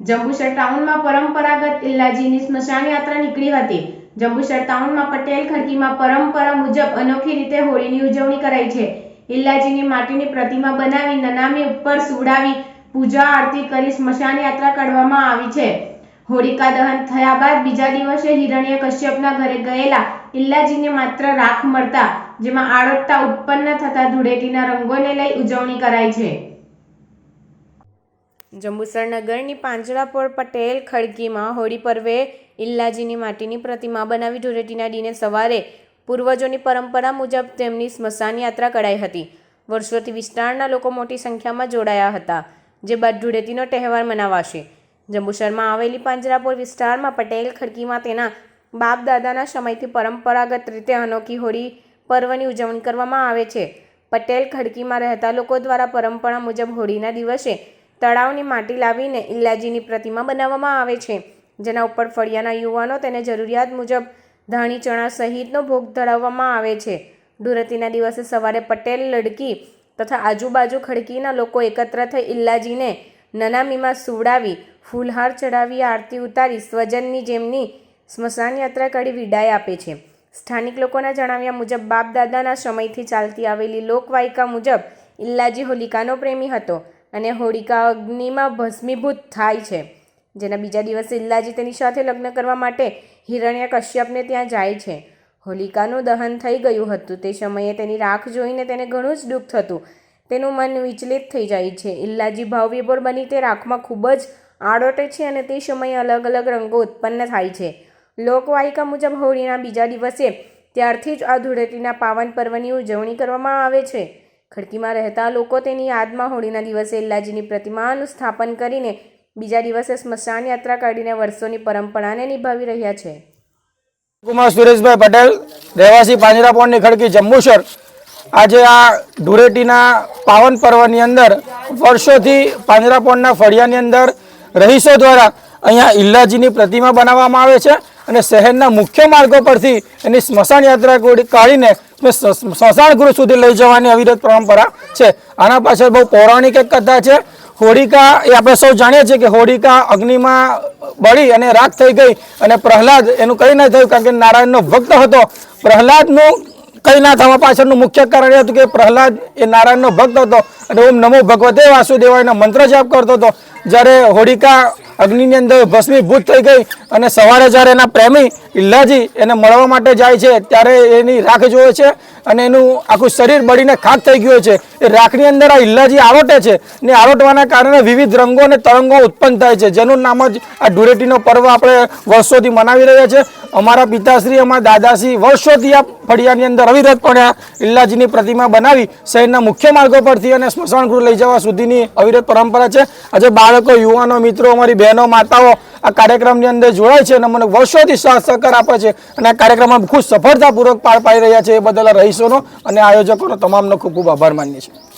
જંબુસર ટાઉનમાં પરંપરાગત ઇલ્લાજીની સ્મશાન યાત્રા નીકળી હતી. જંબુસર ટાઉનમાં પટેલ ખડકીમાં પરંપરા મુજબ અનોખી રીતે હોળીની ઉજવણી કરાઈ છે. ઇલ્લાજીની માટીની પ્રતિમા બનાવી નનામી ઉપર સુવડાવી પૂજા આરતી કરી સ્મશાન યાત્રા કાઢવામાં આવી છે. હોળિકા દહન થયા બાદ બીજા દિવસે હિરણ્ય કશ્યપના ઘરે ગયેલા ઇલ્લાજીને માત્ર રાખ મળતા, જેમાં આળોટતા ઉત્પન્ન થતા ધૂળેટીના રંગોને લઈ ઉજવણી કરાઈ છે. જંબુસર નગરની પાંજરાપોળ પટેલ ખડકીમાં હોળી પર્વે ઇલ્લાજીની માટીની પ્રતિમા બનાવી ધૂળેટીના દિને સવારે પૂર્વજોની પરંપરા મુજબ તેમની સ્મશાન યાત્રા કરાઈ હતી. વર્ષોથી વિસ્તારના લોકો મોટી સંખ્યામાં જોડાયા હતા, જે બાદ ધૂળેટીનો તહેવાર મનાવાશે. જંબુસરમાં આવેલી પાંજરાપોળ વિસ્તારમાં પટેલ ખડકીમાં તેના બાપ દાદાના સમયથી પરંપરાગત રીતે અનોખી હોળી પર્વની ઉજવણી કરવામાં આવે છે. પટેલ ખડકીમાં રહેતા લોકો દ્વારા પરંપરા મુજબ હોળીના દિવસે તળાવની માટી લાવીને ઇલ્લાજીની પ્રતિમા બનાવવામાં આવે છે. જેના ઉપર ફળિયાના યુવાનો તેને જરૂરિયાત મુજબ ધાણી, ચણા સહિતનો ભોગ ધરાવવામાં આવે છે. ધુરતીના દિવસે સવારે પટેલ, લડકી તથા આજુબાજુ ખડકીના લોકો એકત્ર થઈ ઇલ્લાજીને નનામીમાં સુવડાવી, ફૂલહાર ચડાવી આરતી ઉતારી, સ્વજનની જેમની સ્મશાન યાત્રા કરી વિદાય આપે છે. સ્થાનિક લોકોના જણાવ્યા મુજબ બાપ દાદાના સમયથી ચાલતી આવેલી લોકવાયકા મુજબ ઇલ્લાજી હોલિકાનો પ્રેમી હતો. અને હોળિકા અગ્નિમાં ભસ્મીભૂત થાય છે. જેના બીજા દિવસે ઇલ્લાજી તેની સાથે લગ્ન કરવા માટે હિરણ્ય કશ્યપને ત્યાં જાય છે. હોલિકાનું દહન થઈ ગયું હતું. તે સમયે તેની રાખ જોઈને તેને ઘણું જ દુઃખ થતું. તેનું મન વિચલિત થઈ જાય છે. ઇલ્લાજી ભાવવિભોર બની તે રાખમાં ખૂબ જ આડોટે છે અને તે સમયે અલગ અલગ રંગો ઉત્પન્ન થાય છે. લોકવાયિકા મુજબ હોળીના બીજા દિવસે ત્યારથી જ આ ધૂળેટીના પાવન પર્વની ઉજવણી કરવામાં આવે છે. ખડકીમાં રહેતા લોકો તેની યાદમાં હોળીના દિવસે ઇલ્લાજીની પ્રતિમાનું સ્થાપન કરીને બીજા દિવસે સ્મશાન યાત્રા કાઢીને વર્ષોની પરંપરાને નિભાવી રહ્યા છે. કુમાર સુરેશભાઈ પટેલ, રહેવાસી પાંજરાપોળની ખડકી જંબુસર આજે આ ધૂળેટીના પાવન પર્વની અંદર વર્ષોથી પાંજરાપોળના ફળિયાની અંદર રહીશો દ્વારા અહીંયા ઇલ્લાજીની પ્રતિમા બનાવવામાં આવે છે. અને શહેરના મુખ્ય માર્ગો પરથી એની સ્મશાન યાત્રા કાઢીને સ્મશાન ગૃહ સુધી લઈ જવાની અવિરત પરંપરા છે. આના પાછળ બહુ પૌરાણિક એક કથા છે. હોળિકા એ આપણે સૌ જાણીએ છીએ કે હોળિકા અગ્નિમાં બળી અને રાત થઈ ગઈ અને પ્રહલાદ, એનું કંઈ ના થયું કારણ કે નારાયણનો ભક્ત હતો. પ્રહલાદનું કંઈ ના થવા પાછળનું મુખ્ય કારણ એ હતું કે પ્રહલાદ એ નારાયણનો ભક્ત હતો. અને ઓમ નમો ભગવતે વાસુદેવાયનો મંત્ર જાપ કરતો હતો. જ્યારે હોળિકા અગ્નિની અંદર ભસ્મીભૂત થઈ ગઈ અને સવારે જ્યારે એના પ્રેમી ઇલ્લાજી એને મળવા માટે જાય છે, ત્યારે એની રાખ જોવે છે અને એનું આખું શરીર બળીને ખાક થઈ ગયું છે. એ રાખની અંદર આ ઇલ્લાજી આરોટે છે ને આરોટવાના કારણે વિવિધ રંગો અને તરંગો ઉત્પન્ન થાય છે, જેનું નામ જ આ ધૂળેટીનો પર્વ આપણે વર્ષોથી મનાવી રહ્યા છે. અમારા પિતાશ્રી, અમારા દાદાશ્રી વર્ષોથી આ ફળિયાની અંદર અવિરતપણે આ ઇલ્લાજીની પ્રતિમા બનાવી, શહેરના મુખ્ય માર્ગો પરથી અને સ્મશાનગૃહ લઈ જવા સુધીની અવિરત પરંપરા છે. આજે બાળકો, યુવાનો, મિત્રો, અમારી બહેનો, માતાઓ આ કાર્યક્રમની અંદર જોડાય છે અને મને વર્ષોથી સાથ સહકાર આપે છે અને આ કાર્યક્રમમાં ખૂબ સફળતાપૂર્વક પાર પાડી રહ્યા છે એ બદલ રહીશોનો અને આયોજકોનો તમામનો ખૂબ ખૂબ આભાર માનીએ છીએ.